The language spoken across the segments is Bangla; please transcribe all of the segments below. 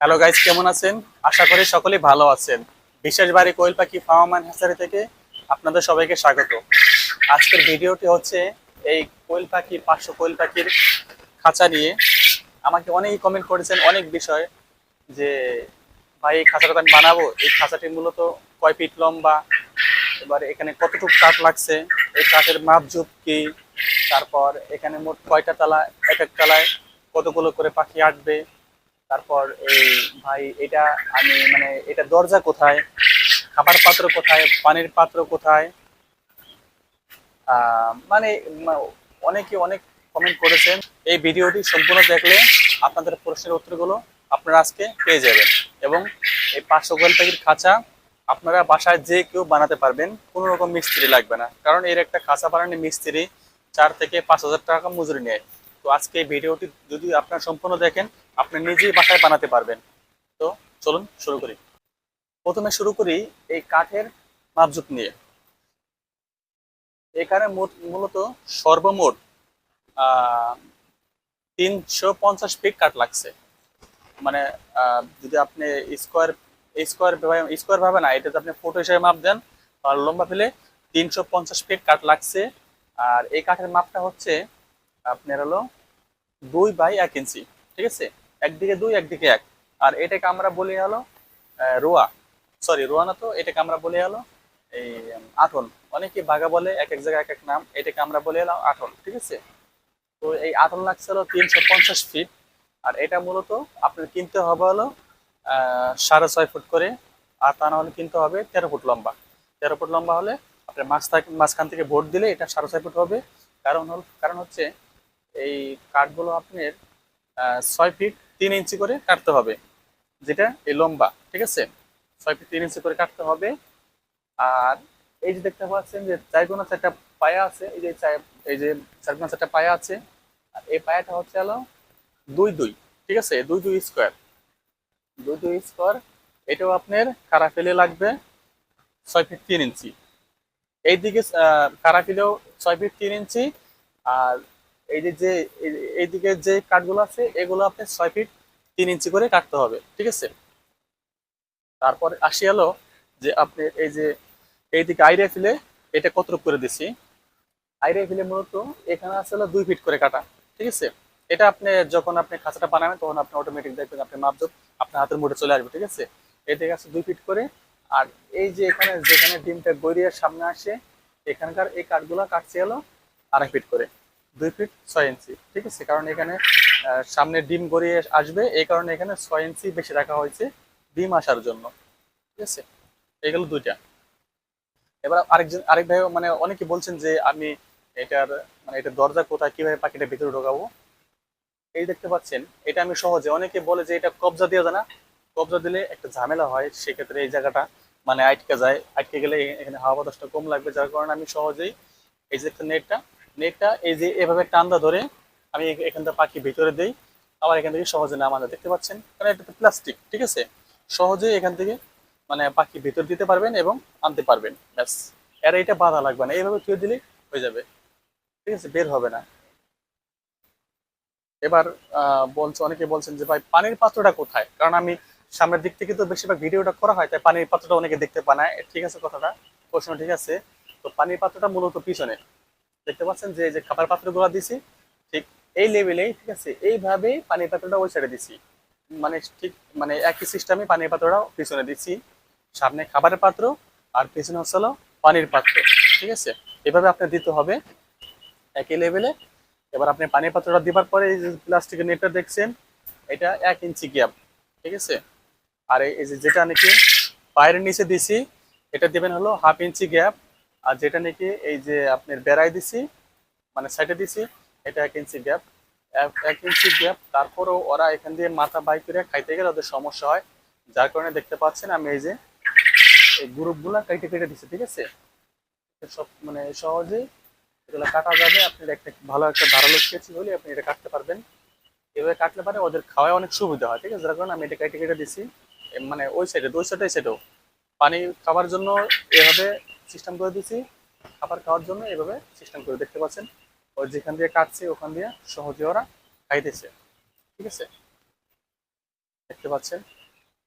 হ্যালো গাইজ কেমন আছেন? আশা করি সকলেই ভালো আছেন। বিশেষ বাড়ি কোয়েল পাখি ফার্মান হ্যাচারি থেকে আপনাদের সবাইকে স্বাগত। আজকের ভিডিওটি হচ্ছে এই কোয়েল পাখি, পাঁচশো কোয়েল পাখির খাঁচা নিয়ে। আমাকে অনেকেই কমেন্ট করেছেন অনেক বিষয় যে, ভাই, এই খাঁচাটা আমি বানাবো? এই খাঁচাটি মূলত কয় ফিট লম্বা? এবার এখানে কতটুকু কাঠ লাগছে? এই কাঠের মাপজুপ কি? তারপর এখানে মোট কয়টা তালা? এক এক তালায় কতগুলো করে পাখি আটবে? তারপর এই ভাই, এটা আমি মানে এটা দরজা কোথায়? খাবার পাত্র কোথায়? পানির পাত্র কোথায়? মানে অনেকে অনেক কমেন্ট করেছেন। এই ভিডিওটি সম্পূর্ণ দেখলে আপনাদের প্রশ্নের উত্তরগুলো আপনারা আজকে পেয়ে যাবেন এবং এই পাঁচশো গোয়াল পাখির খাঁচা আপনারা বাসায় যে কেউ বানাতে পারবেন, কোনো রকম মিস্ত্রি লাগবে না। কারণ এর একটা খাঁচা বানানোর মিস্ত্রি চার থেকে পাঁচ হাজার টাকা মজুরি নেয়। তো আজকে এই ভিডিওটি যদি আপনারা সম্পূর্ণ দেখেন আপনি নিজেই বাসায় বানাতে পারবেন। তো চলুন শুরু করি। প্রথমে শুরু করি এই কাঠের মাপজুপ নিয়ে। এখানে মূলত সর্বমোট তিনশো পঞ্চাশ ফিট কাঠ লাগছে। মানে যদি আপনি স্কোয়ার স্কোয়ার স্কোয়ার ভাবে না এটা আপনি ফুট হিসেবে মাপ দেন আর লম্বা ফেলে তিনশো পঞ্চাশ ফিট কাঠ লাগছে। আর এই কাঠের মাপটা হচ্ছে আপনার হলো দুই বাই এক ইঞ্চি, ঠিক আছে? একদিকে দুই, একদিকে এক। আর এটাকে আমরা বলি হলো রোয়া। সরি রোয়া না তো, এটাকে আমরা বলি হলো এই আঠন অনেকে বাঘা বলে, এক এক জায়গায় এক এক নাম। এটাকে আমরা বলি হলো আঠন ঠিক আছে? তো এই আঠন লাগছে হলো তিনশো পঞ্চাশ ফিট আর এটা মূলত আপনার কিনতে হবে হলো সাড়ে ছয় ফুট করে। আর তা না হলে কিনতে হবে তেরো ফুট লম্বা। তেরো ফুট লম্বা হলে আপনার মাছ মাঝখান থেকে ভোট দিলে এটা সাড়ে ছয় ফুট হবে। কারণ হল, কারণ হচ্ছে এই কাঠগুলো আপনার ছয় ফিট তিন ইঞ্চি করে কাটতে হবে, যেটা এই লম্বা, ঠিক আছে? ছয় ফিট তিন ইঞ্চি করে কাটতে হবে। আর এই যে দেখতে পাচ্ছেন যে চারকোনা চারটা পায়া আছে, এই যে এই যে চারকোনা চারটা পায়া আছে, আর এই পায়াটা হচ্ছে হলো দুই দুই, ঠিক আছে? দুই দুই স্কোয়ার। দুই দুই স্কোয়ার, এটাও আপনার কারা ফেলে লাগবে ছয় ফিট তিন ইঞ্চি। এইদিকে কারা ফেলেও ছয় ফিট তিন ইঞ্চি, আর এই যে যে, এই- এইদিকে যে কাঠগুলো আছে, এগুলো আপনি ছয় ফিট তিন ইঞ্চি করে কাটতে হবে, ঠিক আছে? তারপর আসি হলো যে আপনি এই যে এইদিকে আইরিয়া ফিলে এটা কতটুকু করে দিছি? আইরিয়া ফিলে মূলত এখানে আছে হলো দুই ফিট করে কাটা, ঠিক আছে? এটা আপনি যখন আপনি খাঁচাটা বানাবেন, তখন আপনি অটোমেটিক দেখবেন আপনি মাপজোপ আপনার হাতের মুঠে চলে আসবে, ঠিক আছে? এদিকে আছে দুই ফিট করে, আর এই যে এখানে, যেখানে ডিমটা গড়িয়ে সামনে আসে, এখানকার এই কাঠগুলো কাটছে হলো আড়াই ফিট করে। দুই ফিট ছয় ইঞ্চি, ঠিক আছে? কারণ এখানে সামনে ডিম গড়িয়ে আসবে, এই কারণে এখানে ছয় ইঞ্চি বেশি রাখা হয়েছে ডিম আসার জন্য, ঠিক আছে? এগুলো দুইটা। এবার আরেকজন, আরেক ভাই মানে অনেকে বলছেন যে আমি এটার মানে এটা দরজা কোথায়, কীভাবে পাখিটা ভিতরে ঢোকাবো? এই দেখতে পাচ্ছেন, এটা আমি সহজে, অনেকে বলে যে এটা কবজা দেওয়া যায় না। কবজা দিলে একটা ঝামেলা হয়, সেক্ষেত্রে এই জায়গাটা মানে আটকে যায়। আটকে গেলে এখানে হাওয়া বাতাসটা কম লাগবে, যার কারণে আমি সহজেই এই যে একটা নেটটা নেটটা, এই যে এভাবে টান্দা ধরে আমি এ- এখান থেকে পাখি ভিতরে দেই, আবার এখান থেকে সহজে নামানো দেখতে পাচ্ছেন। কারণ এটা প্লাস্টিক ঠিক আছে? সহজে এখান থেকে মানে পাখি ভিতর দিতে পারবেন এবং আনতে পারবেন, ব্যাস। এর এটা বাধা লাগবে না, এইভাবে থুয়ে দিলে হয়ে যাবে, ঠিক আছে? বের হবে না। এবার বলছে, অনেকে বলছেন যে, ভাই, পানির পাত্রটা কোথায়? কারণ আমি সামনের দিক থেকে তো বেশিরভাগ ভিডিওটা করা হয়, তাই পানির পাত্রটা অনেকে দেখতে পায় না। ঠিক আছে কথাটা? প্রশ্ন ঠিক আছে? তো পানির পাত্রটা মূলত পিছনে। দেখতে পাচ্ছেন যে যে খাবার পাত্রগুলো দিছি, ঠিক এই লেভেলেই ঠিক আছে এইভাবেই পানির পাত্রটা ওই সাইডে দিছি। মানে ঠিক মানে একই সিস্টেমে পানির পাত্রটা পিছনে দিছি। সামনে খাবারের পাত্র আর পিছনে হচ্ছে হলো পানির পাত্র, ঠিক আছে? এভাবে আপনার দিতে হবে একই লেভেলে এবার আপনি পানির পাত্রটা দিবার পরে এই যে প্লাস্টিকের নেটটা দেখছেন, এটা এক ইঞ্চি গ্যাপ ঠিক আছে? আর এই যে যেটা নাকি পায়ের নিচে দিছি, এটা দিবেন হলো হাফ ইঞ্চি গ্যাপ আর যেটা নাকি এই যে আপনার বেড়াই দিছি মানে সাইডে দিছি, এটা এক ইঞ্চি গ্যাপ এক ইঞ্চি গ্যাপ তারপরেও ওরা এখান দিয়ে মাথা বাই করে খাইতে গেলে ওদের সমস্যা হয়। যার কারণে দেখতে পাচ্ছেন আমি এই যে এই গ্রুপগুলা কেটে কেটে দিছি, ঠিক আছে? সব মানে সহজেই এগুলো কাটা যাবে। আপনি একটা ভালো একটা ধারালো কেচি হলে আপনি এটা কাটতে পারবেন। এভাবে কাটলে পারে ওদের খাওয়ায় অনেক সুবিধা হয়, ঠিক আছে? যার কারণে আমি এটা কেটে কেটে দিছি। মানে ওই সাইডে দুই সাইডে সেটাও পানি খাবার জন্য এভাবে সিস্টেম করে দিছি খাবার খাওয়ার জন্য এভাবে সিস্টেম করে, দেখতে পাচ্ছেন? ওই যেখান দিয়ে কাটছে, ওখান দিয়ে সহজে ওরা খাইতেছে। ঠিক আছে? দেখতে পাচ্ছেন?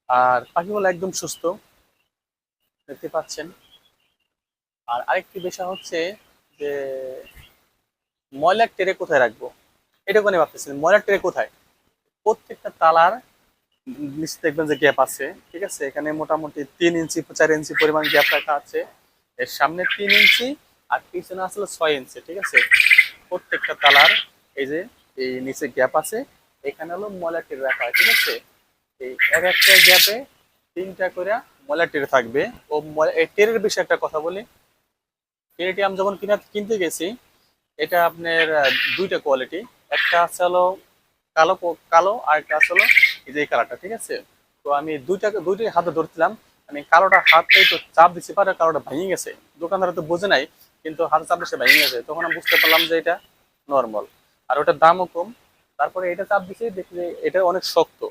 আর পাখিগুলো একদম সুস্থ। দেখতে পাচ্ছেন? আর আরেকটি বিষয় হচ্ছে যে, ময়লার টেরে কোথায় রাখব? এটা আমি ভাবতেছেন ময়লার টেরে কোথায়? প্রত্যেকটা তালার নিচে দেখবেন যে গ্যাপ আছে। ঠিক আছে? এখানে মোটামুটি তিন ইঞ্চি, চার ইঞ্চি পরিমাণ গ্যাপ রাখা আছে। এর সামনে তিন ইঞ্চি আর পিছনে আসলে ছয় ইঞ্চি, ঠিক আছে? প্রত্যেকটা তালার এই যে, এই নিচে গ্যাপ আছে। এখানে হলো ময়লার টেরে রাখা, ঠিক আছে? এই এক একটা গ্যাপে তিনটা করে ময়লার টেরে থাকবে। ও এই টেরের বিষয়ে একটা কথা বলি। টেরেটি আমি যখন কিনা, কিনতে গেছি, এটা আপনার দুইটা কোয়ালিটি। একটা আছে হলো কালো কালো আর একটা আছে হলো এই যে কালারটা, ঠিক আছে? তো আমি দুইটা দুইটাই হাতে ধরছিলাম। আমি কালোটা হাতে তো চাপ দিচ্ছে পারে কালোটা ভেঙে গেছে। দোকানদার তো বোঝে নাই, কিন্তু হাতে চাপ দিচ্ছে ভেঙে গেছে। তখন আমি বুঝতে পারলাম যে এটা নর্মাল আর ওটার দামও কম। তারপরে এটা চাপ দিচ্ছে দেখি এটা অনেক শক্ত।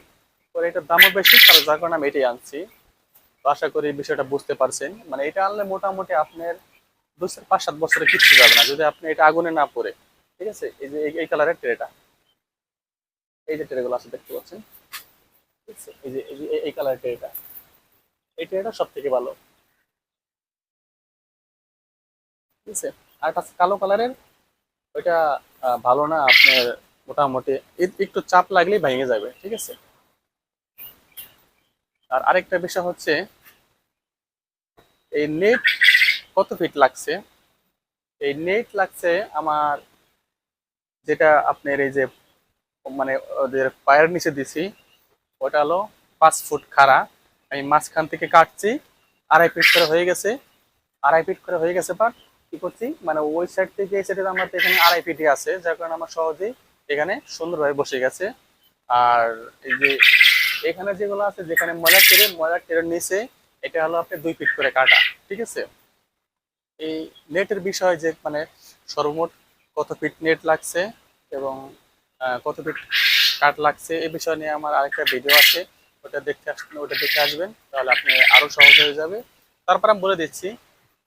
পরে এটার দামও বেশি, তার যার কারণে আমি এটাই আনছি। আশা করি বিষয়টা বুঝতে পারছেন। মানে এটা আনলে মোটামুটি আপনার চার, পাঁচ, সাত বছরে কিচ্ছু যাবে না, যদি আপনি এটা আগুনে না পড়ে। ঠিক আছে? এই যে এই- কালারের ট্রেটা। এই যে ট্রেগুলো আছে, দেখতে পাচ্ছেন? ঠিক আছে? এই যে এই কালারের ট্রেটা। এই ট্রেটা সব থেকে ভালো। ঠিক আছে? আর একটা কালো কালারের। ওইটা ভালো না, আপনার মোটামুটি একটু চাপ লাগলেই ভেঙে যাবে, ঠিক আছে? আর আরেকটা বিষয় হচ্ছে, এই নেট কত ফিট লাগছে? এই নেট লাগছে আমার যেটা আপনার এই যে মানে ওদের পায়ের নিচে দিছি, ওটা হলো পাঁচ ফুট খাড়া। আমি মাঝখান থেকে কাটছি, আড়াই ফিট করে হয়ে গেছে, আড়াই ফিট করে হয়ে গেছে বাট কি করছি? মানে ওই সাইড থেকে এই সাইডে আমার এখানে আড়াই ফিটই আছে, যার কারণে আমার সহজেই এখানে সুন্দরভাবে বসে গেছে। আর এই যে এখানে যেগুলো আছে, যেখানে ময়লা টেরে ময়লা টেরের নিচে, এটা হলো আপনি দুই ফিট করে কাটা, ঠিক আছে? এই নেটের বিষয় যে মানে সর্বমোট কত ফিট নেট লাগছে এবং কত ফিট কাট লাগছে এই বিষয় নিয়ে আমার আরেকটা ভিডিও আছে। ওটা দেখতে আসবেন, ওটা দেখে আসবেন, তাহলে আপনি আরও সহজ হয়ে যাবে। তারপর আমি বলে দিচ্ছি,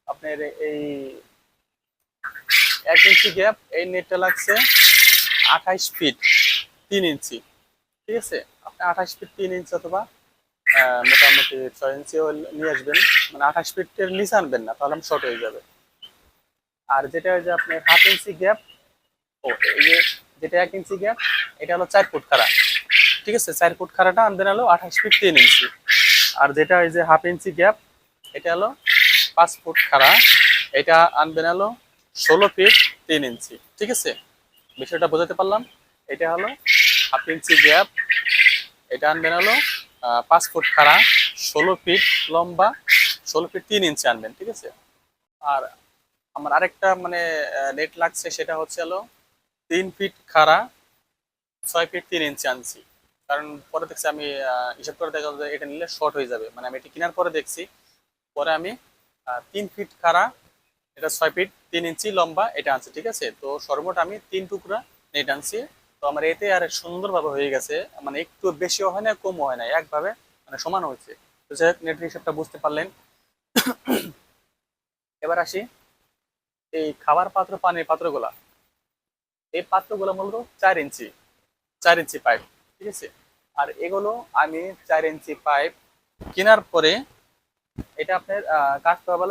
আপনার এই এক ইঞ্চি গ্যাপ এই নেটটা লাগছে আঠাইশ ফিট তিন ইঞ্চি। ঠিক আছে? আপনি আঠাশ ফিট তিন ইঞ্চি অথবা মোটামুটি ছয় ইঞ্চিও নিয়ে আসবেন। মানে আঠাশ ফিটের নিচে আনবেন না, তাহলে শর্ট হয়ে যাবে। আর যেটা যে আপনার হাফ ইঞ্চি গ্যাপ ও, এই যে যেটা এক ইঞ্চি গ্যাপ এটা হলো চার ফুট খাড়া। ঠিক আছে? চার ফুট খাড়াটা আনবেন হলো আঠাশ ফিট তিন ইঞ্চি। আর যেটা ওই যে হাফ ইঞ্চি গ্যাপ এটা হলো পাঁচ ফুট খাড়া। এটা আনবেন হলো ষোলো ফিট তিন ইঞ্চি। ঠিক আছে? বিষয়টা বোঝাতে পারলাম? এটা হলো হাফ ইঞ্চি গ্যাপ এটা আনবেন হলো পাঁচ ফুট খাড়া, ষোলো ফিট লম্বা, ষোলো ফিট তিন ইঞ্চি আনবেন। ঠিক আছে? আর আমার আরেকটা মানে নেট লাগছে, সেটা হচ্ছে হলো তিন ফিট খাড়া, ছয় ফিট তিন ইঞ্চি আনছি। কারণ পরে দেখছি আমি হিসাব করে দেখা যায় এটা নিলে শর্ট হয়ে যাবে। মানে আমি এটা কেনার পরে দেখছি, পরে আমি তিন ফিট খাড়া, এটা ছয় ফিট তিন ইঞ্চি লম্বা এটা আনছি, ঠিক আছে? তো সর্বমোট আমি তিন টুকরা নেট আনছি। তো আমার এতে আর সুন্দরভাবে হয়ে গেছে মানে একটু বেশিও হয় না, কমও হয় না, একভাবে মানে সমান হয়েছে। তো যাই হোক নেটের হিসাবটা বুঝতে পারলেন। এবার আসি এই খাবার পাত্র, পানির পাত্রগুলা। এই পাত্রগুলো মূলত চার ইঞ্চি চার ইঞ্চি পাইপ ঠিক আছে? আর এগুলো আমি চার ইঞ্চি পাইপ কেনার পরে এটা আপনার কাটতে হবে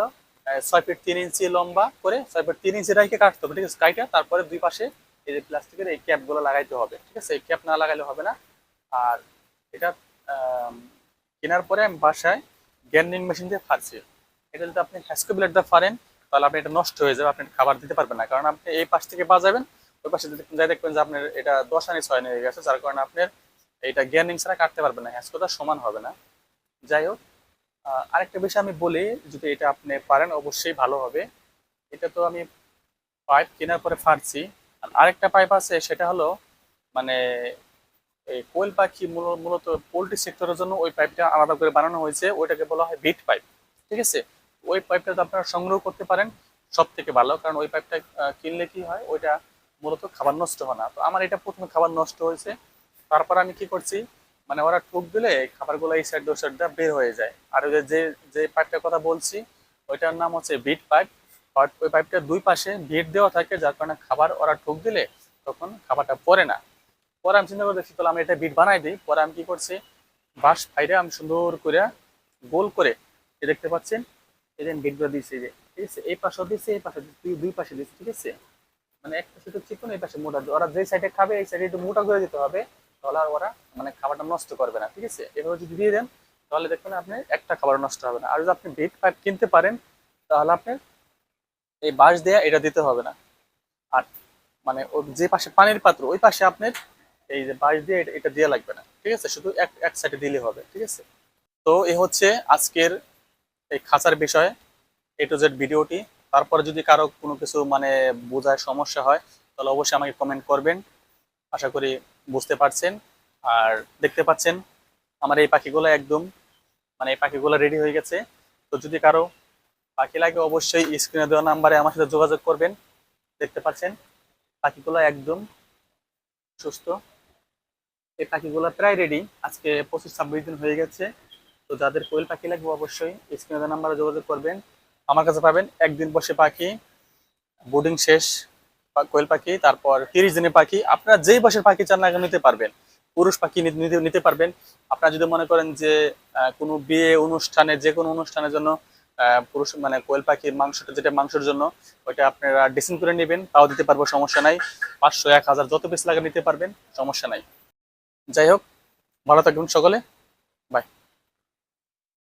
ছয় ফিট তিন ইঞ্চি লম্বা করে ছয় ফিট তিন ইঞ্চি রেখে কাটতে হবে, ঠিক আছে? কাইটা তারপরে দুই পাশে এই যে প্লাস্টিকের এই ক্যাপগুলো লাগাইতে হবে, ঠিক আছে? এই ক্যাপ না লাগাইলে হবে না। আর এটা কেনার পরে আমি বাসায় গ্যান্ডিং মেশিন দিয়ে ফাড়ছি। এটা যদি আপনি হ্যাসকোবিলার দিয়ে ফাড়েন, তাহলে আপনি এটা নষ্ট হয়ে যাবে, আপনি খাবার দিতে পারবেন না। কারণ আপনি এই পাশ থেকে বাজাবেন, ওই পাশে যদি যাই দেখবেন যে আপনার এটা দশ আনি, ছয় আনি হয়ে গেছে, যার কারণে আপনার এটা গ্যান্ডিং ছাড়া কাটতে পারবে না হ্যাসকোটা সমান হবে না। যাই হোক আরেকটা বিষয় আমি বলি, যদি এটা আপনি পারেন, অবশ্যই ভালো হবে। এটা তো আমি পাইপ কেনার পরে ফাড়ছি আর আরেকটা পাইপ আছে, সেটা হলো মানে এই কোয়েল পাখি মূল- মূলত পোলট্রি সেক্টরের জন্য ওই পাইপটা আলাদা করে বানানো হয়েছে। ওইটাকে বলা হয় বিট পাইপ ঠিক আছে? ওই পাইপটা আপনারা সংগ্রহ করতে পারেন সব থেকে ভালো, কারণ ওই পাইপটা কিনলে কি হয়, ওইটা মূলত খাবার নষ্ট হয় না। তো আমার এটা প্রথমে খাবার নষ্ট হয়েছে। তারপর আমি কি করছি? মানে ওরা ঠুক দিলে খাবারগুলো এই সাইড ওই সাইড বের হয়ে যায়। আর ওই যে- যে পাইপটার কথা বলছি ওইটার নাম হচ্ছে বিট পাইপ। ওই পাইপটার দুই পাশে ভিট দেওয়া থাকে যার কারণে খাবার ওরা ঠুক দিলে তখন খাবারটা পড়ে না। পরে আমি চিন্তা করে দেখছি তাহলে আমি এটা বিট বানাই দিই। পরে আমি কি করছি বাঁশ ফাইরে আমি সুন্দর করে গোল করে এই দেখতে পাচ্ছেন? এই যে বেডগুলো দিয়েছে যে ঠিক আছে? এই পাশেও দিচ্ছে এই পাশে দিচ্ছে, দুই পাশে দিচ্ছে ঠিক আছে? মানে এক পাশে তো চিকন এই পাশে মোটা। ওরা যে সাইডে খাবে এই সাইডে একটু মোটা করে দিতে হবে। তাহলে আর ওরা মানে খাবারটা নষ্ট করবে না, ঠিক আছে? এভাবে যদি দিয়ে দেন, তাহলে দেখবেন আপনি একটা খাবার নষ্ট হবে না। আর যদি আপনি বেড পাইপ কিনতে পারেন, তাহলে আপনি এই বাঁশ দেয়া এটা দিতে হবে না। আর মানে যে পাশে পানির পাত্র, ওই পাশে আপনার এই যে বাঁশ দিয়ে এটা দেওয়া লাগবে না, ঠিক আছে? শুধু এক এক সাইডে দিলে হবে, ঠিক আছে? তো এ হচ্ছে আজকের এই খাঁচার বিষয়ে এ টু জেড ভিডিওটি। তারপরে যদি কারও কোনো কিছু মানে বোঝায় সমস্যা হয়, তাহলে অবশ্যই আমাকে কমেন্ট করবেন। আশা করি বুঝতে পারছেন আর দেখতে পাচ্ছেন, আমার এই পাখিগুলো একদম মানে এই পাখিগুলো রেডি হয়ে গেছে। তো যদি কারও পাখি লাগে, অবশ্যই স্ক্রিনে দেওয়া নাম্বারে আমার সাথে যোগাযোগ করবেন। দেখতে পাচ্ছেন, পাখিগুলো একদম সুস্থ। এই পাখিগুলো প্রায় রেডি আজকে পঁচিশ ছাব্বিশ দিন হয়ে গেছে। তো যাদের কোয়েল পাখি লাগবে, অবশ্যই স্ক্রিনে দেওয়া নাম্বারে যোগাযোগ করবেন। আমার কাছে পাবেন, একদিন বসে পাখি বোর্ডিং শেষ। কোয়েল পাখি, তারপর তিরিশ দিনের পাখি, আপনারা যেই বয়সের পাখি চান না নিতে পারবেন। পুরুষ পাখি নিতে পারবেন। আপনারা যদি মনে করেন যে কোনো বিয়ে অনুষ্ঠানে, যে কোনো অনুষ্ঠানের জন্য পুরুষ মানে কোয়েল পাখির মাংসটা, যেটা মাংসের জন্য, ওইটা আপনারা ডিসিন করে নেবেন, তাও দিতে পারব, সমস্যা নাই। পাঁচশো এক হাজার যত পিস লাগে নিতে পারবেন, সমস্যা নাই। যাই হোক, ভালো থাকবেন সকলে। বাই।